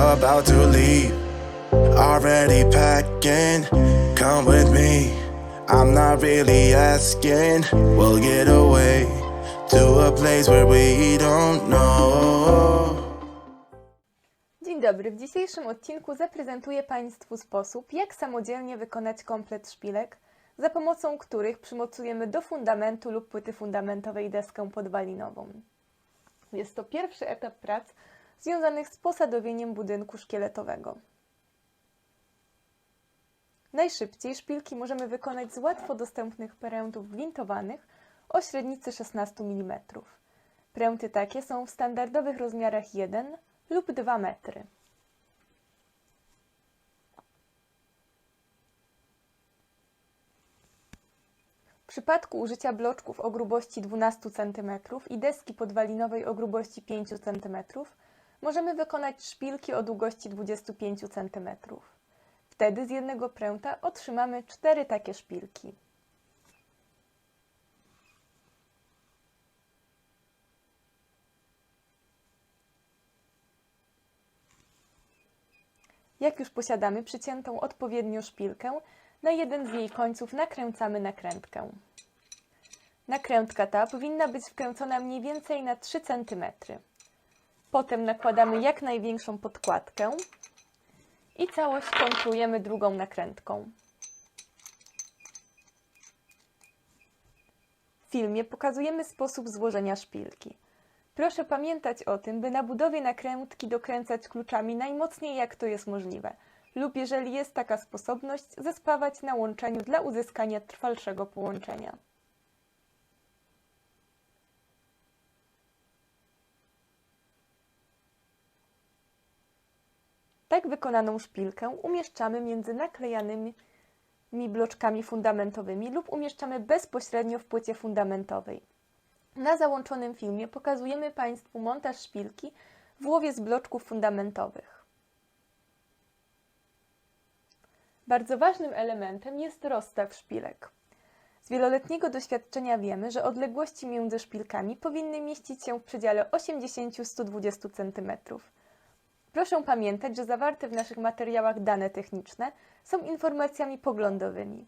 about to leave. Already packing, come with me. I'm not really asking. We'll get away to a place where we don't know. Dzień dobry. W dzisiejszym odcinku zaprezentuję Państwu sposób, jak samodzielnie wykonać komplet szpilek, za pomocą których przymocujemy do fundamentu lub płyty fundamentowej deskę podwalinową. Jest to pierwszy etap prac związanych z posadowieniem budynku szkieletowego. Najszybciej szpilki możemy wykonać z łatwo dostępnych prętów gwintowanych o średnicy 16 mm. Pręty takie są w standardowych rozmiarach 1 lub 2 metry. W przypadku użycia bloczków o grubości 12 cm i deski podwalinowej o grubości 5 cm możemy wykonać szpilki o długości 25 cm. Wtedy z jednego pręta otrzymamy cztery takie szpilki. Jak już posiadamy przyciętą odpowiednio szpilkę, na jeden z jej końców nakręcamy nakrętkę. Nakrętka ta powinna być wkręcona mniej więcej na 3 cm. Potem nakładamy jak największą podkładkę i całość kontrujemy drugą nakrętką. W filmie pokazujemy sposób złożenia szpilki. Proszę pamiętać o tym, by na budowie nakrętki dokręcać kluczami najmocniej jak to jest możliwe, lub jeżeli jest taka sposobność, zespawać na łączeniu dla uzyskania trwalszego połączenia. Tak wykonaną szpilkę umieszczamy między naklejanymi bloczkami fundamentowymi lub umieszczamy bezpośrednio w płycie fundamentowej. Na załączonym filmie pokazujemy Państwu montaż szpilki w łowie z bloczków fundamentowych. Bardzo ważnym elementem jest rozstaw szpilek. Z wieloletniego doświadczenia wiemy, że odległości między szpilkami powinny mieścić się w przedziale 80-120 cm. Proszę pamiętać, że zawarte w naszych materiałach dane techniczne są informacjami poglądowymi.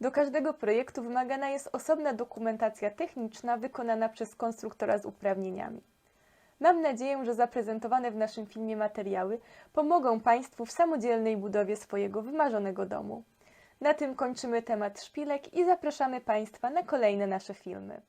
Do każdego projektu wymagana jest osobna dokumentacja techniczna wykonana przez konstruktora z uprawnieniami. Mam nadzieję, że zaprezentowane w naszym filmie materiały pomogą Państwu w samodzielnej budowie swojego wymarzonego domu. Na tym kończymy temat szpilek i zapraszamy Państwa na kolejne nasze filmy.